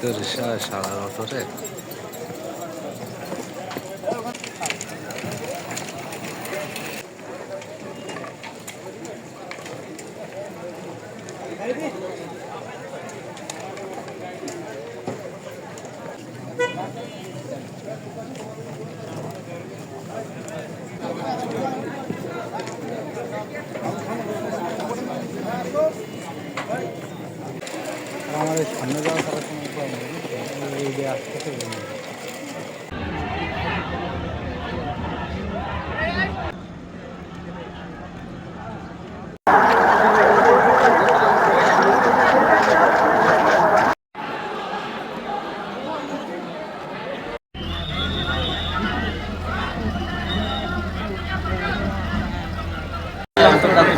তোর সা- সারা অটোরে আমাদের সামনে যাওয়া থাকার কোনো এই যে আসতে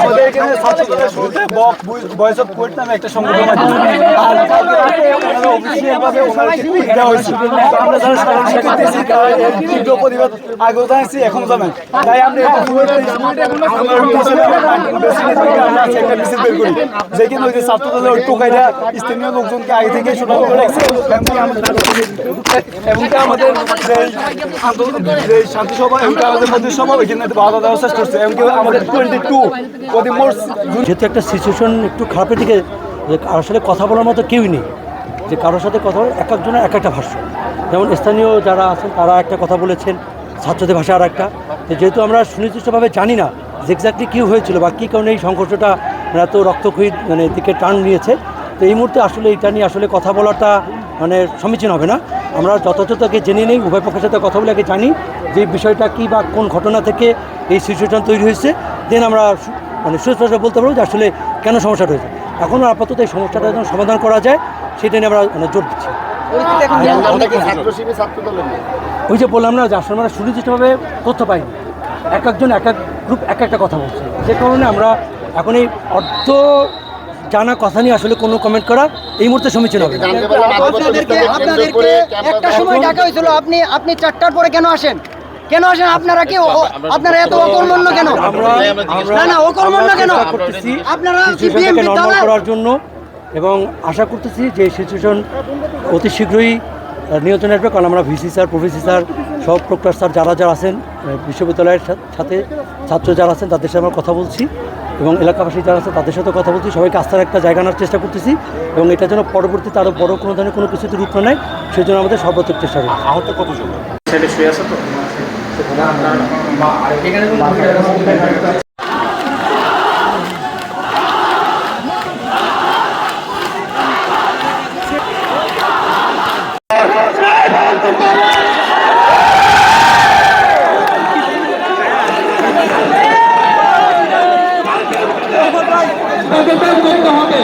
আমাদের এখানে ছাত্রদের শুরুতে বক ভয়েস অফ কোয়েট নামে একটা সংগঠন আছে। আর ওনারা অফিসিয়াল ভাবে ওনাদেরকে টুইট দেওয়া হয়েছে। তো আমরা যারা সাধারণ শিক্ষার্থী তারা তীব্র প্রতিবাদ আগেও জানাচ্ছি এখনও জানাই। তাই আমরা এটা আমরা একটা মিছিল বের করি, যেখানে ওই যে ছাত্রদলের ওই টোকাইরা স্থানীয় লোকজনকে আগে থেকে সতর্ক করে রাখছে, এবং আমাদের যে আন্দোলন, যে শান্তি সভা, এবং আমাদের মধ্যে সভা ওইখানে বাধা দেওয়ার চেষ্টা করছে, এবং আমাদের টোয়েন্টি টু যেহেতু একটা সিচুয়েশন একটু খারাপের দিকে কারোর সাথে কথা বলার মতো কেউই নেই, যে কারোর সাথে কথা বলে এক একজনের এক একটা ভাষ্য। যেমন স্থানীয় যারা আছেন, তারা একটা কথা বলেছেন ছাত্রদের ভাষা আর একটা। যেহেতু আমরা সুনির্দিষ্টভাবে জানি না যে এক্স্যাক্টলি কী হয়েছিল বা কী কারণে এই সংঘর্ষটা মানে এত রক্তক্ষয়ী মানে দিকে টান নিয়েছে, তো এই মুহূর্তে আসলে এটা নিয়ে আসলে কথা বলাটা মানে সমীচীন হবে না। আমরা যথাযথ আগে জেনে নিই, উভয় পক্ষের সাথে কথা বলে আগে জানি যে বিষয়টা কী বা কোন ঘটনা থেকে এই সিচুয়েশন তৈরি হয়েছে। দেন আমরা মানে সুস্পষ্ট বলতে পারব যে আসলে কেন সমস্যাটা হয়েছে। এখনও আপাতত এই সমস্যাটা যেন সমাধান করা যায় সেটা নিয়ে আমরা মানে জোর দিচ্ছি। ওই যে বললাম না যে আসলে আমরা সুনির্দিষ্টভাবে তথ্য পাইনি। এক একজন এক এক গ্রুপ এক একটা কথা বলছে। যে কারণে আমরা এখন এই অর্ধ জানা কথা নিয়ে আসলে কোনো কমেন্ট করা এই মুহূর্তে সমীচীন হবে আপনাদেরকে আপনাদেরকে একটা সময় ডাকা হয়েছিল আপনি আপনি চারটার পরে কেন আসেন? কেন আসেন? আপনারা কি ও- ও- আপনারা এত অকর্মণ্য কেন? না না অকর্মণ্য কেন? আপনারা বিএনপি করার জন্য এবং আশা করতেছি যে সিচুয়েশন অতি শীঘ্রই নিয়ন্ত্রণে আসবে কারণ আমরা ভিসি স্যার প্রফেসি স্যার সব প্রক্টর স্যার যারা যারা আছেন বিশ্ববিদ্যালয়ের সা- সাথে ছাত্র যারা আছেন তাদের সাথে আমরা কথা বলছি এবং এলাকাবাসী যারা আছে তাদের সাথে কথা বলছি। সবাইকে আস্থার একটা জায়গা আনার চেষ্টা করতেছি এবং এটা যেন পরবর্তীতে আরও বড় কোনো ধরনের কোনো কিছুতে রূপ না নেয় সেই জন্য আমাদের সর্বোচ্চ চেষ্টা রয়েছে। আহত কতজন? ছেলে শুয়ে আছে তো? করতে হবে